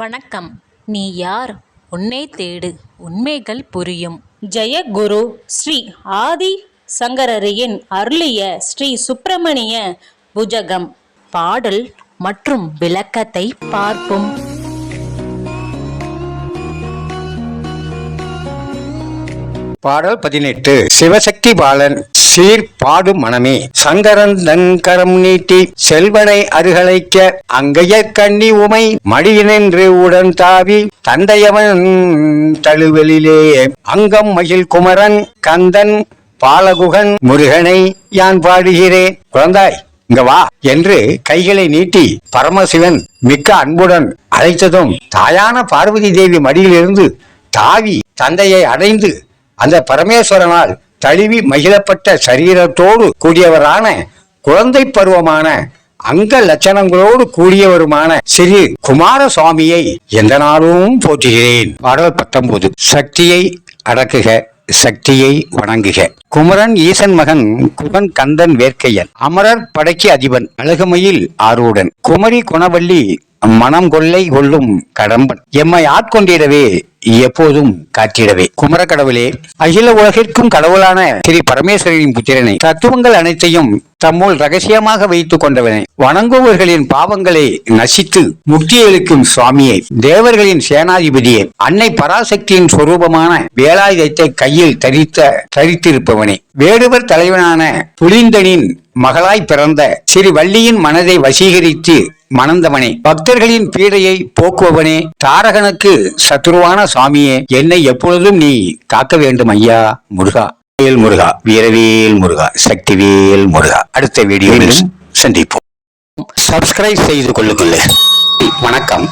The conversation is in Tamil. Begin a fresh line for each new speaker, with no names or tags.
வணக்கம். நீ யார்? உன்னை தேடு. உண்மைகள் புரியும். ஜெயகுரு ஸ்ரீ ஆதி சங்கரரியின் அருளிய ஸ்ரீ சுப்பிரமணிய புஜகம். பாடல் மற்றும் விளக்கத்தை பார்ப்போம்.
பாடல் பதினெட்டு. சிவசக்தி பாலன் சீர்பாடு மனமே. சங்கரன் தங்கரம் நீட்டி செல்வனை அருகலைக்க அங்கைய கண்ணி உமை மடியினின்று உடன் தாவி தந்தையவன் தழுவலிலே அங்கம் மகிழ் குமரன் கந்தன் பாலகுகன் முருகனை யான் பாடுகிறேன் குழந்தாய் இங்க வா என்று கைகளை நீட்டி பரமசிவன் மிக்க அன்புடன் அழைத்ததும் தாயான பார்வதி தேவி மடியிலிருந்து தாவி தந்தையை அடைந்து அந்த பரமேஸ்வரனால் தழுவி மகிழப்பட்ட சரீரத்தோடு கூடியவரான குழந்தை பருவமான அங்க லட்சணங்களோடு கூடியவருமான ஸ்ரீ குமார சுவாமியை எந்த நாளும் போற்றுகிறேன். பாடல் பத்தொன்பது. சக்தியை அடக்குக சக்தியை வணங்குக. குமரன் ஈசன் மகன் குகன் கந்தன் வேர்க்கையன். அமரர் படைக்கு அதிபன் அழகுமையில் ஆரூடன் குமரி குணவள்ளி மனம் கொள்ளை கொள்ளும் கடம்பன். எம்மை ஆட்கொண்டிடவே எப்போதும் காத்திடவே. குமர கடவுளே அகில உலகிற்கும் கடவுளான ஸ்ரீ பரமேஸ்வரின் புத்திரனை தத்துவங்கள் அனைத்தையும் தம்முள் ரகசியமாக வைத்துக் கொண்டவனை. வணங்குபவர்களின் பாவங்களை நசித்து முக்தியளிக்கும் சுவாமியை தேவர்களின் சேனாதிபதியை அன்னை பராசக்தியின் சொரூபமான வேலாயுதத்தை கையில் தரித்த தரித்திருப்பவனே. வேடுவர் தலைவனான புலிந்தனின் மகளாய் பிறந்த சிறு வள்ளியின் மனதை வசீகரித்து மணந்தவனே. பக்தர்களின் பீடையை போக்குபவனே. தாரகனுக்கு சத்துருவான சுவாமியே என்னை எப்பொழுதும் நீ காக்க வேண்டும் ஐயா முருகா. வேல் முருகா வீரவேல் முருகா சக்திவேல் முருகா. அடுத்த வீடியோவில் சந்திப்போம். சப்ஸ்கிரைப் செய்து கொள்ளுங்கள். வணக்கம்.